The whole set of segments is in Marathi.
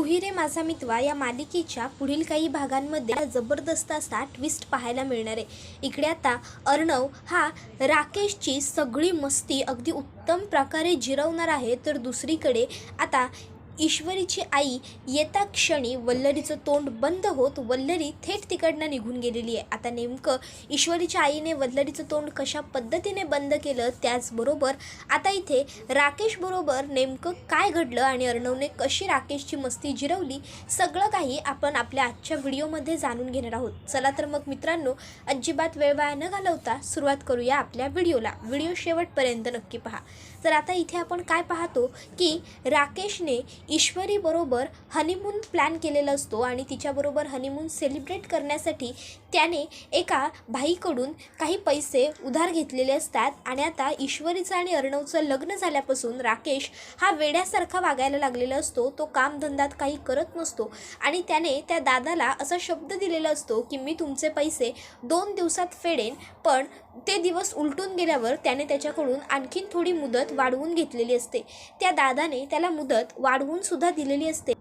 तुही रे माझा मितवा या मालिकेच्या पुढील काही भागांमध्ये जबरदस्त असा ट्विस्ट पाहायला मिळणार आहे. इकडे आता अर्णव हा राकेशची सगळी मस्ती अगदी उत्तम प्रकारे जिरवणार आहे तर दुसरीकडे आता ईश्वरीची आई येता क्षणी वल्लरीचं तोंड बंद होत वल्लरी थेट तिकडनं निघून गेलेली आहे. आता नेमकं ईश्वरीच्या आईने वल्लरीचं तोंड कशा पद्धतीने बंद केलं त्याचबरोबर आता इथे राकेशबरोबर नेमकं काय घडलं आणि अर्णवने कशी राकेशची मस्ती जिरवली सगळं काही आपण आपल्या आजच्या व्हिडिओमध्ये जाणून घेणार आहोत. चला तर मग मित्रांनो अजिबात वेळ वाया न घालवता सुरुवात करूया आपल्या व्हिडिओला. व्हिडिओ शेवटपर्यंत नक्की पहा. तर आता इथे आपण काय पाहतो की राकेशने ईश्वरीबरोबर हनीमून प्लॅन केलेला असतो आणि तिच्याबरोबर हनीमून सेलिब्रेट करण्यासाठी त्याने एका भाईकडून काही पैसे उधार घेतलेले असतात आणि आता ईश्वरीचं आणि अर्णवचं लग्न झाल्यापासून राकेश हा वेड्यासारखा वागायला लागलेला असतो. तो कामधंद्यात काही करत नसतो आणि त्याने त्या दादाला असा शब्द दिलेला असतो की मी तुमचे पैसे दोन दिवसात फेडेन पण ते दिवस उलटून गेल्यावर त्याने त्याच्याकडून आणखीन थोडी मुदत वाढवून घेतलेली असते. त्या दादाने त्याला मुदत वाढवून सुद्धा दिलेली असते.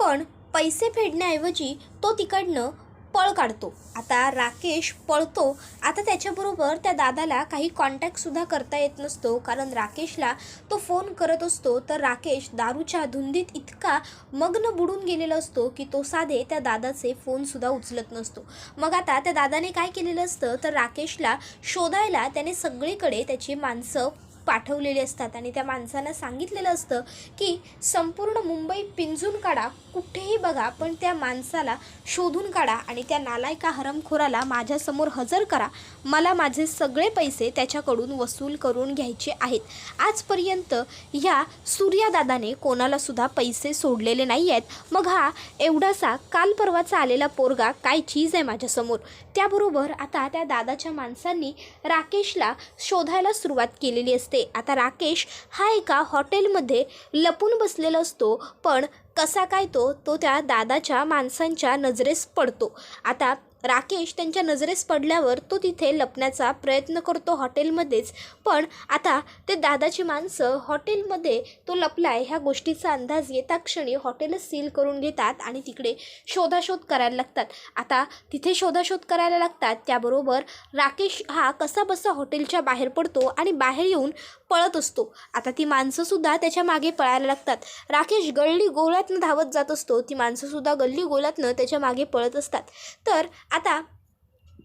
पण पैसे फेडण्याऐवजी तो तिकडनं पळ काढतो. आता राकेश पळतो. आता त्याच्याबरोबर त्या दादाला काही कॉन्टॅक्टसुद्धा करता येत नसतो. कारण राकेशला तो फोन करत असतो. तर राकेश दारूच्या धुंदीत इतका मग्न बुडून गेलेला असतो की तो साधे त्या दादाचे फोनसुद्धा उचलत नसतो. मग आता त्या दादाने काय केलेलं असतं? तर राकेशला शोधायला त्याने सगळीकडे त्याची माणसं पाठवलेले असतात. आणि त्या माणसानं सांगितलेलं असतं की संपूर्ण मुंबई पिंजून काढा कुठेही बघा पण त्या माणसाला शोधून काढा आणि त्या नालायका हरमखोराला माझ्यासमोर हजर करा. मला माझे सगळे पैसे त्याच्याकडून वसूल करून घ्यायचे आहेत. आजपर्यंत ह्या सूर्यादादाने कोणालासुद्धा पैसे सोडलेले नाही आहेत. मग हा एवढासा काल परवाचा आलेला पोरगा काय चीज आहे माझ्यासमोर? त्याबरोबर आता त्या दादाच्या माणसांनी राकेशला शोधायला सुरुवात केलेली असते. आता राकेश हा एका हॉटेलमध्ये लपून बसलेला असतो पण कसा काय तो तो त्या दादाच्या माणसांच्या नजरेस पडतो. आता राकेश त्यांच्या नजरेस पडल्यावर तो तिथे लपण्याचा प्रयत्न करतो हॉटेलमध्येच. पण आता ते दादाची माणसं हॉटेलमध्ये तो लपलाय ह्या गोष्टीचा अंदाज येता क्षणी हॉटेलच सील करून घेतात आणि तिकडे शोधाशोध करायला लागतात. आता तिथे शोधाशोध करायला लागतात त्याबरोबर राकेश हा कसा बसा हॉटेलच्या बाहेर पडतो आणि बाहेर येऊन पळत असतो. आता ती माणसंसुद्धा त्याच्यामागे पळायला लागतात. राकेश गल्ली गोळ्यातनं धावत जात असतो ती माणसंसुद्धा गल्ली गोळ्यातनं त्याच्यामागे पळत असतात. तर आता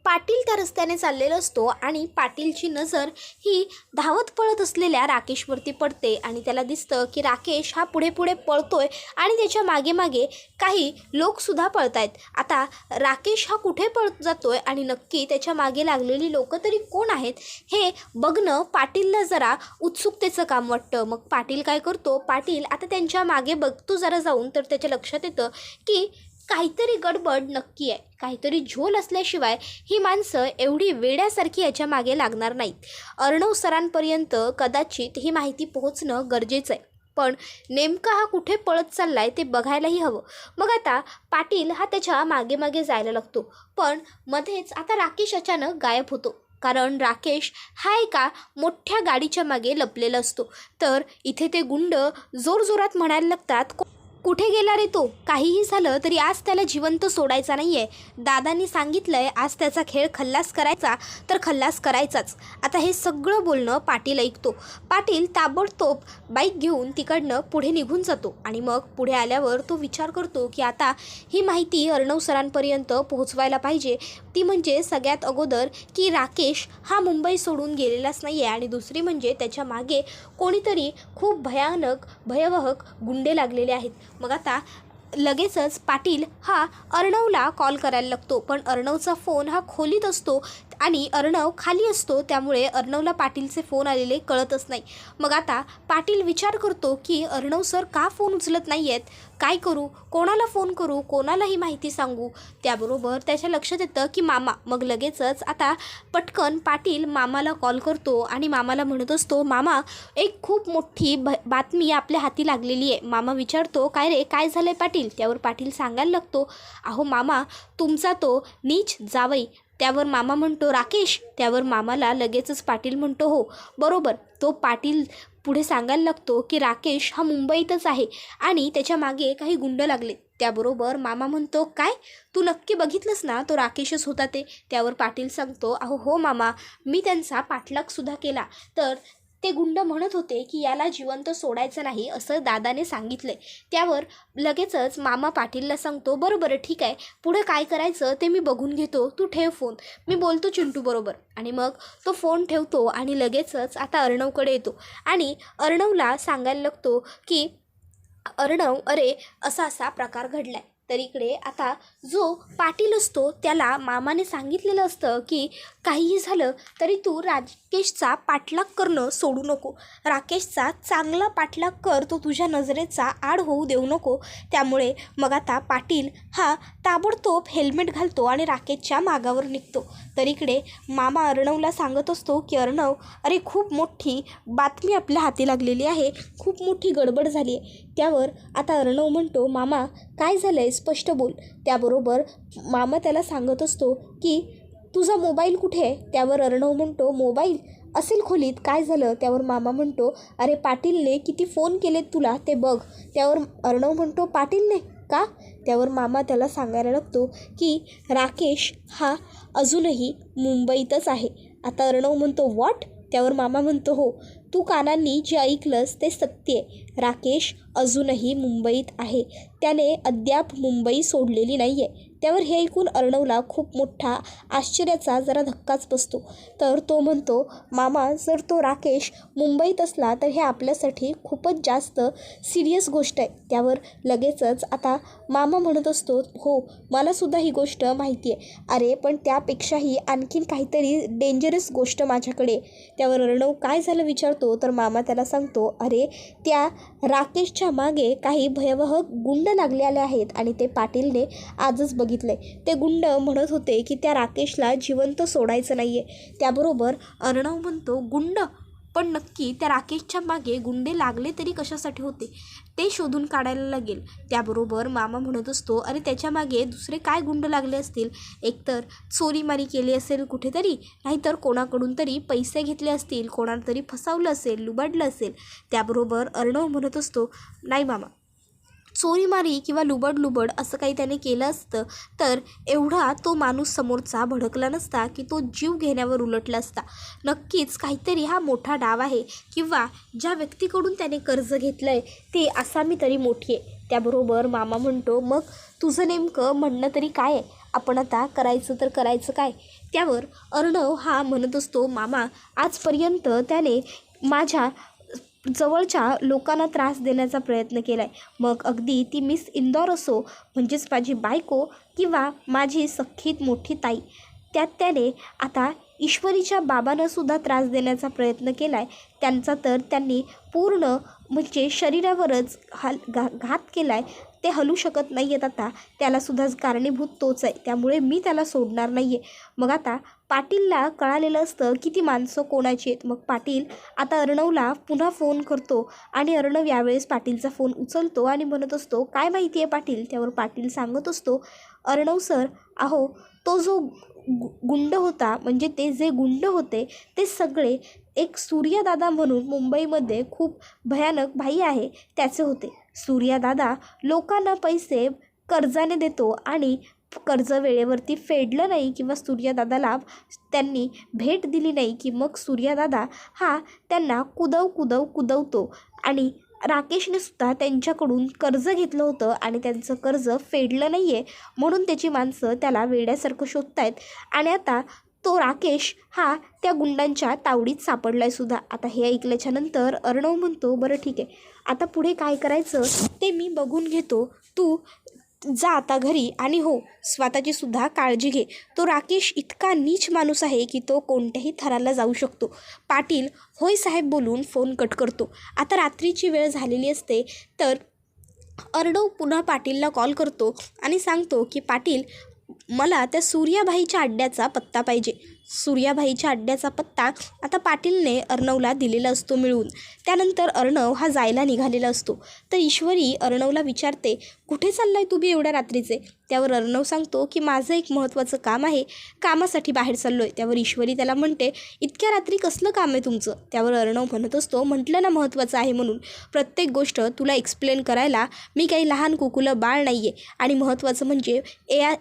पाटील त्या रस्त्याने चाललेला असतो आणि पाटीलची नजर ही धावत पळत असलेल्या राकेशवरती पडते आणि त्याला दिसतं की राकेश हा पुढे पुढे पळतोय आणि त्याच्यामागे मागे काही लोकसुद्धा पळत आहेत आता राकेश हा कुठे पळत जातोय आणि नक्की त्याच्यामागे लागलेली लोक तरी कोण आहेत हे बघणं पाटीलला जरा उत्सुकतेचं काम वाटतं. मग पाटील काय करतो? पाटील आता त्यांच्या मागे बघतो जरा जाऊन तर त्याच्या लक्षात येतं की काहीतरी गडबड नक्की आहे. काहीतरी झोल असल्याशिवाय ही माणसं एवढी वेड्यासारखी याच्या मागे लागणार नाहीत. अर्णव सरांपर्यंत कदाचित ही माहिती पोहोचणं गरजेचं आहे. पण नेमका हा कुठे पळत चाललाय ते बघायलाही हवं. मग आता पाटील हा त्याच्यामागे मागे जायला लागतो. पण मध्येच आता राकेश अचानक गायब होतो. कारण राकेश हा एका मोठ्या गाडीच्या मागे लपलेला असतो. तर इथे ते गुंड जोरजोरात म्हणायला लागतात "को- कुठे गेला रे तो? काहीही झालं तरी आज त्याला जिवंत सोडायचा नाही आहे दादांनी सांगितलंय आज त्याचा खेळ खल्लास करायचा तर खल्लास करायचाच. आता हे सगळं बोलणं पाटील ऐकतो. पाटील ताबडतोब बाईक घेऊन तिकडनं पुढे निघून जातो आणि मग पुढे आल्यावर तो विचार करतो की आता ही माहिती अर्णव सरांपर्यंत पोहोचवायला पाहिजे. ती म्हणजे सगळ्यात अगोदर की राकेश हा मुंबई सोडून गेलेलाच नाही आहे आणि दुसरी म्हणजे त्याच्यामागे कोणीतरी खूप भयानक भयावहक गुंडे लागलेले आहेत. मग आता लगेचच पाटील हा अर्णवला कॉल करायला लागतो. पण अर्णवचा फोन हा खोलीत असतो. आणि अर्णव खाली असतो त्यामुळे अर्णवला पाटीलचे फोन आलेले कळतच नाही. मग आता पाटील विचार करतो की अर्णव सर का फोन उचलत नाही आहेत काय करू? कोणाला फोन करू? कोणालाही माहिती सांगू? त्याबरोबर त्याच्या लक्षात येतं की मामा. मग लगेचच आता पटकन पाटील मामाला कॉल करतो आणि मामाला म्हणत असतो मामा एक खूप मोठी भ बातमी आपल्या हाती लागलेली आहे. मामा विचारतो काय रे? काय झालं आहे पाटील? त्यावर पाटील सांगायला लागतो अहो मामा तुमचा तो नीच जावई. त्यावर मामा म्हणतो राकेश त्यावर मामाला लगेचच पाटील म्हणतो हो. बरोबर तो पाटील पुढे सांगायला लागतो की राकेश हा मुंबईतच आहे आणि त्याच्यामागे काही गुंड लागले. त्याबरोबर मामा म्हणतो काय? तू नक्की बघितलंस ना तो राकेशच होता ते? त्यावर पाटील सांगतो अहो हो मामा मी त्यांचा पाठलागसुद्धा केला. तर ते गुंड म्हणत होते की याला जिवंत सोडायचं नाही असं दादाने सांगितलंय त्यावर लगेचच मामा पाटीलला सांगतो बरं बरं ठीक आहे. पुढे काय करायचं ते मी बघून घेतो. तू ठेव फोन. मी बोलतो चिंटू बरोबर. आणि मग तो फोन ठेवतो आणि लगेचच आता अर्णवकडे येतो. आणि अर्णवला सांगायला लागतो की अर्णव अरे असा असा प्रकार घडलाय. तर इकडे आता जो पाटील असतो त्याला मामाने सांगितलेलं असतं की काहीही झालं तरी तू राकेशचा पाठलाग करणं सोडू नको. राकेशचा चांगला पाठलाग कर तो तुझ्या नजरेचा आड होऊ देऊ नको. त्यामुळे मग आता पाटील हा ताबडतोब हेल्मेट घालतो आणि राकेशच्या मागावर निघतो. तर इकडे मामा अर्णवला सांगत असतो की अर्णव अरे खूप मोठी बातमी आपल्या हाती लागलेली आहे. खूप मोठी गडबड झाली आहे. त्यावर आता अर्णव म्हणतो मामा काय झालं आहे स्पष्ट बोल. त्याबरोबर मामा त्याला सांगत असतो की तुझा मोबाईल कुठे आहे? त्यावर अर्णव म्हणतो मोबाईल? असेल खोलीत. काय झालं? त्यावर मामा म्हणतो अरे पाटीलने किती फोन केले तुला ते बघ. त्यावर अर्णव म्हणतो पाटीलने? का? त्यावर मामा त्याला सांगायला लागतो की राकेश हा अजूनही मुंबईतच आहे. आता अर्णव म्हणतो वॉट त्यावर मामा म्हणतो हो. तू कानांनी जे ऐकलंस ते सत्य आहे. राकेश अजूनही मुंबईत आहे. त्याने अद्याप मुंबई सोडलेली नाही आहे त्यावर हे ऐकून अर्णवला खूप मोठा आश्चर्याचा जरा धक्काच बसतो. तर तो म्हणतो मामा जर तो राकेश मुंबईत असला तर हे आपल्यासाठी खूपच जास्त सिरियस गोष्ट आहे. त्यावर लगेचच आता मामा म्हणत असतो हो मलासुद्धा ही गोष्ट माहिती आहे अरे पण त्यापेक्षाही आणखीन काहीतरी डेंजरस गोष्ट माझ्याकडे. त्यावर अर्णव काय झालं विचारतो तर मामा त्याला सांगतो अरे त्या राकेशच्या मागे काही भयावह गुंड लागलेले आहेत आणि ते पाटीलने आजच बघितले ते गुंड म्हणत होते की त्या राकेशला जिवंत सोडायचं नाही आहे त्याबरोबर अर्णव म्हणतो गुंड? पण नक्की त्या राकेशच्या मागे गुंडे लागले तरी कशासाठी होते? ते शोधून काढायला लागेल. त्याबरोबर मामा म्हणत असतो अरे त्याच्यामागे दुसरे काय गुंड लागले असतील? एकतर चोरीमारी केली असेल कुठेतरी नाहीतर कोणाकडून तरी पैसे घेतले असतील कोणाला तरी फसावलं असेल लुबाडलं असेल. त्याबरोबर अर्णव म्हणत असतो नाही मामा चोरीमारी किंवा लुबड लुबड असं काही त्याने केलं असतं तर एवढा तो माणूस समोरचा भडकला नसता की तो जीव घेण्यावर उलटला असता. नक्कीच काहीतरी हा मोठा डाव आहे किंवा ज्या व्यक्तीकडून त्याने कर्ज घेतलं आहे ती आसामी तरी मोठी आहे. त्याबरोबर मामा म्हणतो मग तुझं नेमकं म्हणणं तरी काय आहे? आपण आता करायचं तर करायचं काय? त्यावर अर्णव हा म्हणत असतो मामा आजपर्यंत त्याने माझ्या जवळच्या लोकांना त्रास देण्याचा प्रयत्न केला आहे मग अगदी ती मिस इंदौर असो म्हणजेच माझी बायको किंवा माझी सख्खीत मोठी ताई त्यात त्याने आता ईश्वरीच्या बाबांना सुद्धा त्रास देण्याचा प्रयत्न केला आहे त्यांचा तर त्यांनी पूर्ण म्हणजे शरीरावरच हाल घा घात केला आहे ते हलू शकत नाही आहेत आता. त्यालासुद्धा कारणीभूत तोच आहे. त्यामुळे मी त्याला सोडणार नाही आहे मग आता पाटीलला कळालेलं असतं की ती माणसं कोणाची आहेत. मग पाटील आता अर्णवला पुन्हा फोन करतो आणि अर्णव यावेळेस पाटीलचा फोन उचलतो आणि म्हणत असतो काय माहिती आहे पाटील? त्यावर पाटील सांगत असतो अर्णव सर अहो तो जो गु गुंड होता म्हणजे ते जे गुंड होते ते सगळे एक सूर्यदादा म्हणून मुंबईमध्ये खूप भयानक भाई आहे त्याचे होते. सूर्यदादा लोकांना पैसे कर्जाने देतो आणि कर्ज वेळेवरती फेडलं नाही किंवा सूर्यदादाला त्यांनी भेट दिली नाही की मग सूर्यदादा हा त्यांना कुदव कुदव कुदवतो. आणि राकेशने सुद्धा त्यांच्याकडून कर्ज घेतलं होतं आणि त्यांचं कर्ज फेडलं नाही आहे म्हणून त्याची माणसं त्याला वेड्यासारखं शोधत आहेत आणि आता तो राकेश हा त्या गुंडांच्या तावडीत सापडला आहे सुद्धा. आता हे ऐकल्याच्या नंतर अर्णव म्हणतो बरं ठीक आहे. आता पुढे काय करायचं ते मी बघून घेतो. तू जा आता घरी आणि हो स्वतःची सुद्धा काळजी घे. तो राकेश इतका नीच माणूस आहे की तो कोणत्याही थराला जाऊ शकतो. पाटील होय साहेब बोलून फोन कट करतो. आता रात्रीची वेळ झालेली असते तर अर्णव पुन्हा पाटीलला कॉल करतो आणि सांगतो की पाटील मला त्या सूर्याबाईच्या अड्ड्याचा पत्ता पाहिजे. सूर्याबाईच्या अड्ड्याचा पत्ता आता पाटीलने अर्णवला दिलेला असतो मिळून. त्यानंतर अर्णव हा जायला निघालेला असतो. तर ईश्वरी अर्णवला विचारते कुठे चाललाय बी एवढ्या रात्रीचे? त्यावर अर्णव सांगतो की माझं एक महत्त्वाचं काम आहे कामासाठी बाहेर चाललो आहे त्यावर ईश्वरी त्याला म्हणते इतक्या रात्री कसलं काम आहे तुमचं? त्यावर अर्णव म्हणत असतो म्हटलं ना महत्त्वाचं आहे म्हणून. प्रत्येक गोष्ट तुला एक्सप्लेन करायला मी काही लहान कुकुलं बाळ नाही आहे आणि महत्त्वाचं म्हणजे ए ए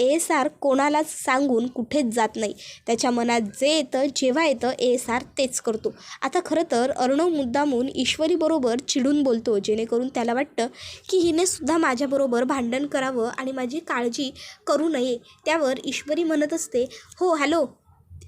एस आर कोणालाच सांगून कुठेच जात नाही. त्याच्या मनात जे येतं जेव्हा येतं ए एस आर तेच करतो. आता खरं तर अर्णव मुद्दामून ईश्वरीबरोबर चिडून बोलतो जेणेकरून त्याला वाटतं की हिनेसुद्धा माझ्याबरोबर भांडण करावं आणि माझी काळजी करू नये. त्यावर ईश्वरी म्हणत असते हो हॅलो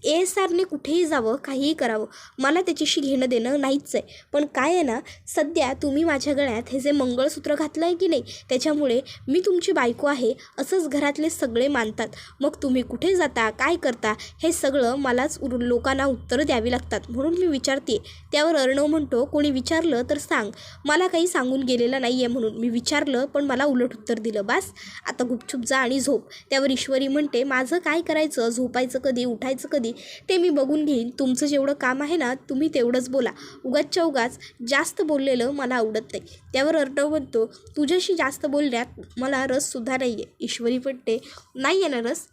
ए एस आरने कुठेही जावं काहीही करावं मला त्याच्याशी घेणं देणं नाहीच आहे. पण काय आहे ना सध्या तुम्ही माझ्या गळ्यात हे जे मंगळसूत्र घातलं आहे की नाही त्याच्यामुळे मी तुमची बायको आहे असंच घरातले सगळे मानतात. मग तुम्ही कुठे जाता काय करता हे सगळं मलाच उर लोकांना उत्तरं द्यावी लागतात. म्हणून मी विचारते त्यावर अर्णव म्हणतो कोणी विचारलं तर सांग. मला काही सांगून गेलेलं नाही आहे म्हणून मी विचारलं पण मला उलट उत्तर दिलं बास. आता गुपचूप जा आणि झोप. त्यावर ईश्वरी म्हणते माझं काय करायचं? झोपायचं कधी? उठायचं कधी? ते मी बघून घेईन. तुमचं जेवढं काम आहे ना तुम्ही तेवढंच बोला. उगाचच्या उगाच जास्त बोललेलं मला आवडत नाही. त्यावर अर्णव म्हणतो तुझ्याशी जास्त बोलण्यात मला रससुद्धा नाही आहे ईश्वरी म्हणते नाही आहे ना रस.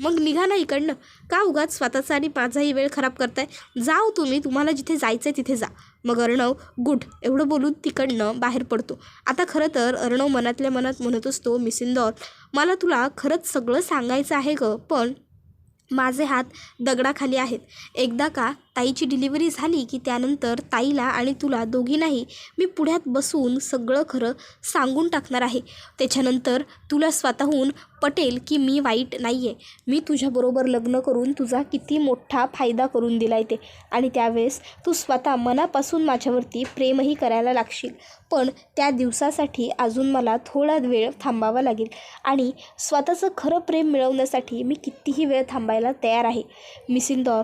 मग निघा ना इकडनं. का उगाच स्वतःचा आणि माझाही वेळ खराब करताय? जाओ तुम्ही तुम्हाला जिथे जायचं आहे तिथे जा. मग अर्णव गुड. एवढं बोलून तिकडनं बाहेर पडतो. आता खरं तर अर्णव मनातल्या मनात म्हणत असतो मिसिंदौर मला तुला खरंच सगळं सांगायचं आहे ग पण माझे हात दगडाखाली आहेत. एकदा का ताईची डिलिव्हरी झाली की त्यानंतर ताईला आणि तुला दोघींनाही मी पुढ्यात बसून सगळं खरं सांगून टाकणार आहे. त्याच्यानंतर तुला स्वतःहून पटेल की मी वाईट नाही आहे मी तुझ्याबरोबर लग्न करून तुझा किती मोठा फायदा करून दिला आहे ते. आणि त्यावेळेस तू स्वतः मनापासून माझ्यावरती प्रेमही करायला लागशील. पण त्या दिवसासाठी अजून मला थोडा वेळ थांबावा लागेल. आणि स्वतःचं खरं प्रेम मिळवण्यासाठी मी कितीही वेळ थांबायला तयार आहे. मिसिंदॉर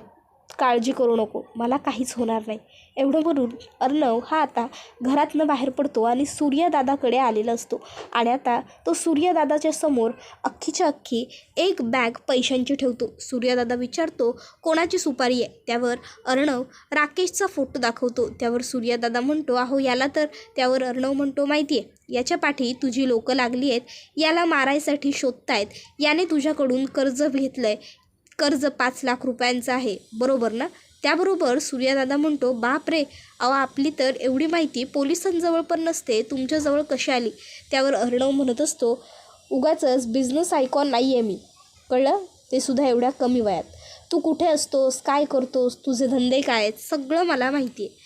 काळजी करू नको मला काहीच होणार नाही. एवढं म्हणून अर्णव हा आता घरातनं बाहेर पडतो आणि सूर्यदादाकडे आलेला असतो. आणि आता तो सूर्यदादाच्या समोर अख्खीच्या अख्खी एक बॅग पैशांची ठेवतो. सूर्यदादा विचारतो कोणाची सुपारी आहे? त्यावर अर्णव राकेशचा फोटो दाखवतो. त्यावर सूर्यदादा म्हणतो अहो याला तर त्यावर अर्णव म्हणतो माहिती आहे याच्या पाठी तुझी लोकं लागली आहेत. याला मारायसाठी शोधतायत. याने तुझ्याकडून कर्ज घेतलं आहे कर्ज पाच लाख रुपयांचं आहे. बरोबर ना? त्याबरोबर सूर्यदादा म्हणतो बाप रे अहो आपली तर एवढी माहिती पोलिसांजवळ पण नसते. तुमच्याजवळ कशी आली? त्यावर अर्णव म्हणत असतो उगाचच बिझनेस आयकॉन नाही आहे मी. कळलं? ते सुद्धा एवढ्या कमी वयात. तू कुठे असतोस? काय करतोस? तुझे धंदे काय आहेत? सगळं मला माहिती आहे.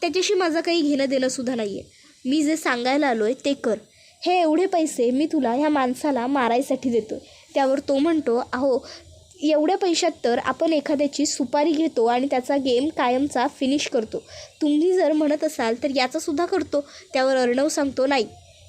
त्याच्याशी माझं काही घेणं देणं सुद्धा नाही आहे मी जे सांगायला आलो आहे ते कर. हे एवढे पैसे मी तुला ह्या माणसाला मारायसाठी देतो त्यावर तो म्हणतो अहो एवढ्या पैशात तर आपण एखाद्याची सुपारी घेतो आणि त्याचा गेम कायमचा फिनिश करतो. तुम्ही जर म्हणत असाल तर याचासुद्धा करतो. त्यावर अर्णव सांगतो नाही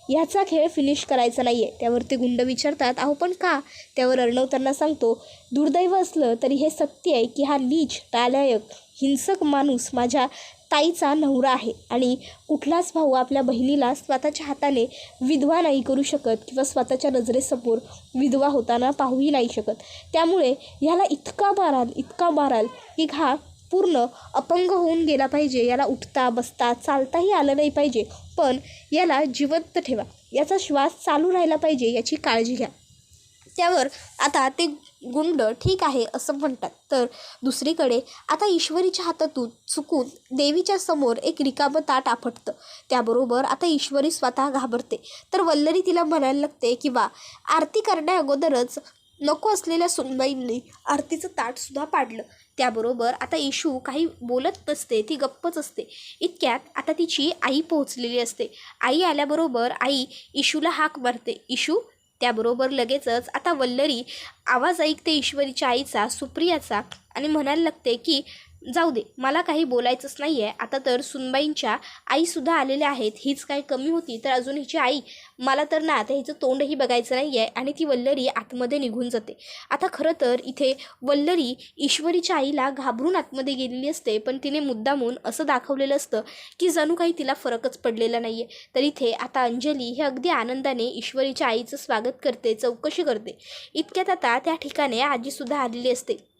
ह्याचा खेळ फिनिश करायचा नाही आहे त्यावर ते गुंड विचारतात अहो पण का? त्यावर अर्णव त्यांना सांगतो दुर्दैव असलं तरी हे सत्य आहे की हा नीच तालायक हिंसक माणूस माझ्या ताईचा नवरा आहे आणि कुठलाच भाऊ आपल्या बहिणीला स्वतःच्या हाताने विधवा नाही करू शकत किंवा स्वतःच्या नजरेसमोर विधवा होताना पाहूही नाही शकत. त्यामुळे ह्याला इतका माराल इतका माराल की हा पूर्ण अपंग होऊन गेला पाहिजे. याला उठता बसता चालताही आलं नाही पाहिजे. पण याला जिवंत ठेवा. याचा श्वास चालू राहिला पाहिजे याची काळजी घ्या. त्यावर आता ते गुंड ठीक आहे असं म्हणतात. तर दुसरीकडे आता ईश्वरीच्या हातातून चुकून देवीच्या समोर एक रिकामं ताट आपटतं. त्याबरोबर आता ईश्वरी स्वतः घाबरते. तर वल्लरी तिला म्हणायला लागते की वा आरती करण्या अगोदरच नको असलेल्या सुनबाईंनी आरतीचं ताटसुद्धा पाडलं. त्याबरोबर आता इशू काही बोलत नसते ती गप्पच असते. इतक्यात आता तिची आई पोहोचलेली असते. आई आल्याबरोबर आई इशूला हाक मारते. इशू त्याबरोबर लगेचच आता वल्लरी आवाज ऐकते ईश्वरीच्या आईचा सुप्रियाचा आणि म्हणायला लागते की जाऊ दे मला काही बोलायचंच नाही आहे आता तर सुनबाईंच्या आईसुद्धा आलेल्या आहेत. हीच काही कमी होती तर अजून हिची आई? मला तर ना आता हिचं तोंडही बघायचं नाही आहे आणि ती वल्लरी आतमध्ये निघून जाते. आता खरं तर इथे वल्लरी ईश्वरीच्या आईला घाबरून आतमध्ये गेलेली असते पण तिने मुद्दामून असं दाखवलेलं असतं की जणू काही तिला फरकच पडलेला नाही आहे तर इथे आता अंजली हे अगदी आनंदाने ईश्वरीच्या आईचं स्वागत करते चौकशी करते. इतक्यात आता त्या ठिकाणी आजीसुद्धा आलेली असते.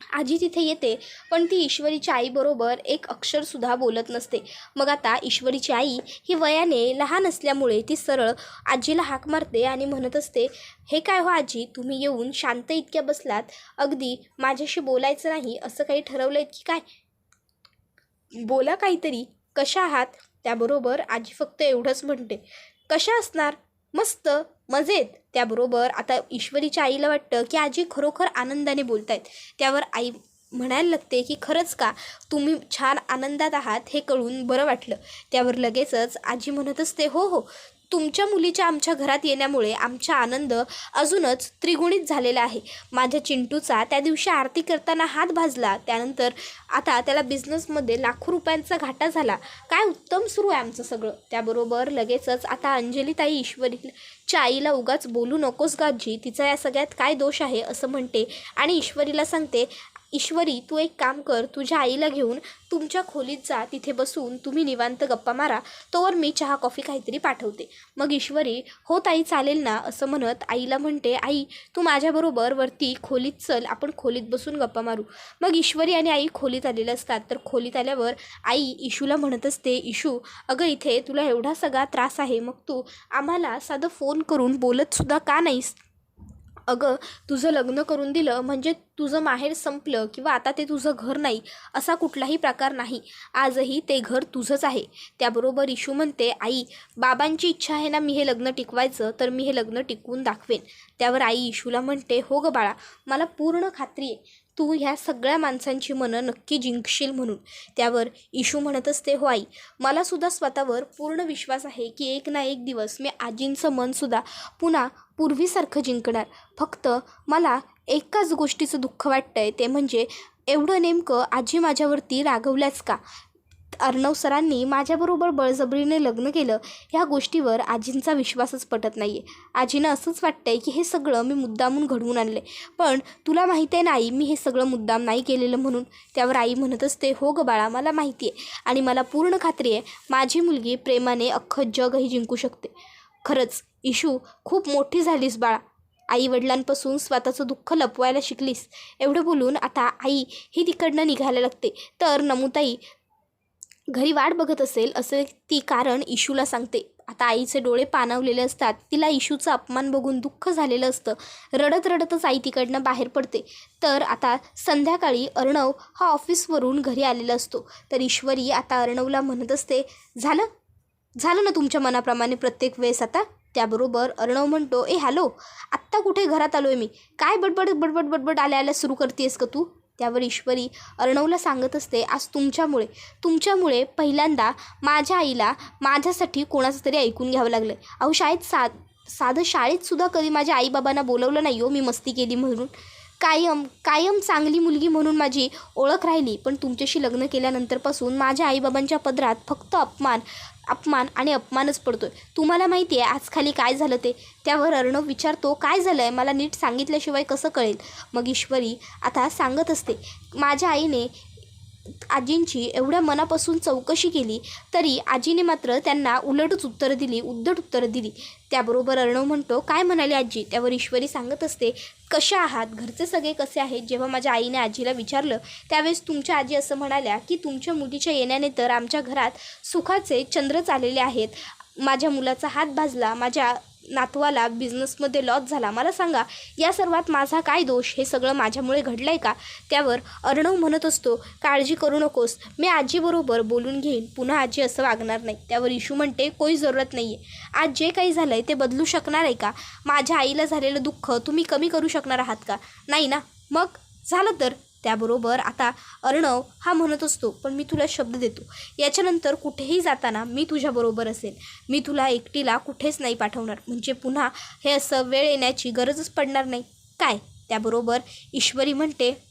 आजी तिथे येते पण ती ईश्वरीच्या आईबरोबर एक अक्षरसुद्धा बोलत नसते. मग आता ईश्वरीची आई ही वयाने लहान असल्यामुळे ती सरळ आजीला हाक मारते आणि म्हणत असते हे काय हो आजी तुम्ही येऊन शांत इतक्या बसलात? अगदी माझ्याशी बोलायचं नाही असं काही ठरवलं की काय? बोला काहीतरी कशा आहात? त्याबरोबर आजी फक्त एवढंच म्हणते. कशा असणार? मस्त मजेत. त्याबरोबर आता ईश्वरीच्या आईला वाटतं की आजी खरोखर आनंदाने बोलत आहेत त्यावर आई म्हणायला लागते की खरंच का? तुम्ही छान आनंदात आहात हे कळून बरं वाटलं. त्यावर लगेचच आजी म्हणत असते हो हो तुमच्या मुलीच्या आमच्या घरात येण्यामुळे आमचा आनंद अजूनच त्रिगुणित झालेला आहे. माझ्या चिंटूचा त्या दिवशी आरती करताना हात भाजला. त्यानंतर आता त्याला बिझनेसमध्ये लाखो रुपयांचा घाटा झाला. काय उत्तम सुरू आहे आमचं सगळं. त्याबरोबर लगेचच आता अंजलीताई ईश्वरीच्या आईला उगाच बोलू नकोस गाजी. तिचा या सगळ्यात काय दोष आहे असं म्हणते आणि ईश्वरीला सांगते ईश्वरी तू एक काम कर तुझ्या आईला घेऊन तुमच्या खोलीत जा तिथे बसून तुम्ही निवांत गप्पा मारा तोवर मी चहा कॉफी काहीतरी पाठवते. मग ईश्वरी हो ताई चालेल ना असं म्हणत आईला म्हणते आई तू माझ्याबरोबर वरती खोलीत चल आपण खोलीत बसून गप्पा मारू. मग ईश्वरी आणि आई खोलीत आलेले असतात. तर खोलीत आल्यावर आई इशूला म्हणत असते इशू अगं इथे तुला एवढा सगळा त्रास आहे मग तू आम्हाला साधं फोन करून बोलतसुद्धा का नाहीस? अगं तुझं लग्न करून दिलं म्हणजे तुझं माहेर संपलं किंवा आता ते तुझं घर नाही असा कुठलाही प्रकार नाही. आजही ते घर तुझंच आहे. त्याबरोबर इशू म्हणते आई बाबांची इच्छा आहे ना मी हे लग्न टिकवायचं तर मी हे लग्न टिकवून दाखवेन. त्यावर आई इशूला म्हणते हो गं बाळा मला पूर्ण खात्री आहे. तू ह्या सगळ्या माणसांची मनं नक्की जिंकशील म्हणून. त्यावर इशू म्हणत असते हो आई मलासुद्धा स्वतःवर पूर्ण विश्वास आहे की एक ना एक दिवस मी आजींचं मनसुद्धा पुन्हा पूर्वीसारखं जिंकणार. फक्त मला एकाच गोष्टीचं दुःख वाटतं आहे ते म्हणजे एवढं नेमकं आजी माझ्यावरती रागवल्याच का? अर्णव सरांनी माझ्याबरोबर बळजबरीने लग्न केलं ह्या गोष्टीवर आजींचा विश्वासच पटत नाही आहे आजीनं असंच वाटतंय की हे सगळं मी मुद्दामून घडवून आणलं पण तुला माहिती आहे ना आई मी हे सगळं मुद्दाम नाही केलेलं म्हणून. त्यावर आई म्हणत असते हो ग बाळा मला माहिती आहे आणि मला पूर्ण खात्री आहे माझी मुलगी प्रेमाने अख्खं जगही जिंकू शकते. खरंच इशू खूप मोठी झालीस बाळा. आई वडिलांपासून स्वतःचं दुःख लपवायला शिकलीस. एवढं बोलून आता आई ही तिकडनं निघायला लागते. तर नमुताई घरी वाट बघत असेल असं ती कारण इशूला सांगते. आता आईचे डोळे पाणावलेले असतात. तिला इशूचा अपमान बघून दुःख झालेलं असतं. रडत रडतच आई तिकडनं बाहेर पडते. तर आता संध्याकाळी अर्णव हा ऑफिसवरून घरी आलेला असतो. तर ईश्वरी आता अर्णवला म्हणत असते झालं? झालं ना तुमच्या मनाप्रमाणे प्रत्येक वेळेस आता? त्याबरोबर अर्णव म्हणतो ए हॅलो आत्ता कुठे घरात आलो आहे मी? काय बडबड बडबड बडबड आल्या आल्या सुरू करतेस का तू? त्यावर ईश्वरी अर्णवला सांगत असते आज तुमच्यामुळे तुमच्यामुळे पहिल्यांदा माझ्या आईला माझ्यासाठी कोणाचं तरी ऐकून घ्यावं लागलं अहो शाळेत सा साधं शाळेतसुद्धा कधी माझ्या आईबाबांना बोलवलं नाही हो मी मस्ती केली म्हणून. कायम कायम चांगली मुलगी म्हणून माझी ओळख राहिली पण तुमच्याशी लग्न केल्यानंतरपासून माझ्या आईबाबांच्या पदरात फक्त अपमान अपमान आणि अपमानच पडतोय. तुम्हाला माहिती आहे आज खाली काय झालं ते? त्यावर अर्णव विचारतो काय झालं आहे मला नीट सांगितल्याशिवाय कसं कळेल? मग ईश्वरी आता सांगत असते माझ्या आईने आजींची एवढ्या मनापासून चौकशी केली तरी आजीने मात्र त्यांना उलटच उत्तर दिली उद्धट उत्तरं दिली. त्याबरोबर अर्णव म्हणतो काय म्हणाली आजी? त्यावर ईश्वरी सांगत असते कशा आहात? घरचे सगळे कसे आहेत? जेव्हा माझ्या आईने आजीला विचारलं त्यावेळेस तुमच्या आजी असं म्हणाल्या की तुमच्या मुलीच्या येण्याने तर आमच्या घरात सुखाचे चंद्रच आलेले आहेत. माझ्या मुलाचा हात भाजला माझ्या नातवाला बिझनेसमध्ये लॉस झाला. मला सांगा या सर्वात माझा काय दोष? हे सगळं माझ्यामुळे घडलं आहे का? त्यावर अर्णव म्हणत असतो काळजी करू नकोस. मी आजीबरोबर बोलून घेईन. पुन्हा आजी असं वागणार नाही. त्यावर इशू म्हणते कोई जरूरत नाही आहे आज जे काही झालं आहे ते बदलू शकणार आहे का? माझ्या आईला झालेलं दुःख तुम्ही कमी करू शकणार आहात का? नाही ना. मग? झालं तर? त्याबरोबर आता अर्णव हा म्हणत असतो पण मी तुला शब्द देतो. याच्यानंतर कुठेही जाताना मी तुझ्याबरोबर असेल. मी तुला एकटीला कुठेच नाही पाठवणार. म्हणजे पुन्हा हे असं वेळ येण्याची गरजच पडणार नाही. काय? त्याबरोबर ईश्वरी म्हणते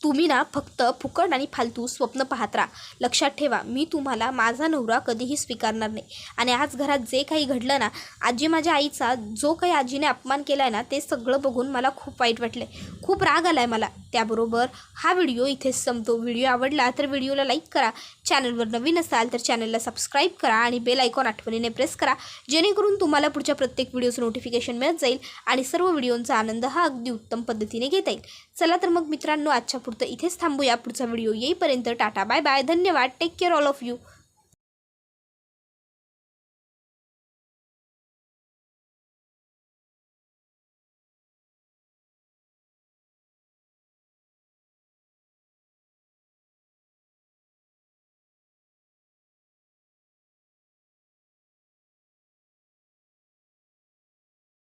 तुम्ही ना फक्त फुकट आणि फालतू स्वप्न पाहत राहा. लक्षात ठेवा मी तुम्हाला माझा नवरा कधीही स्वीकारणार नाही. आणि आज घरात जे काही घडलं ना आजी माझ्या आईचा जो काही आजीने अपमान केला आहे ना ते सगळं बघून मला खूप वाईट वाटलं आहे खूप राग आला आहे मला. त्याबरोबर हा व्हिडिओ इथेच संपतो. व्हिडिओ आवडला तर व्हिडिओला लाईक करा. चॅनलवर नवीन असाल तर चॅनलला सबस्क्राईब करा आणि बेल आयकॉन आठवणीने प्रेस करा. जेणेकरून तुम्हाला पुढच्या प्रत्येक व्हिडिओचं नोटिफिकेशन मिळत जाईल आणि सर्व व्हिडिओंचा आनंद हा अगदी उत्तम पद्धतीने घेता येईल. चला तर मग मित्रांनो आजच्या पुरतं इथेच थांबूया. पुढचा व्हिडिओ येईपर्यंत टाटा बाय बाय. धन्यवाद. Take care all of you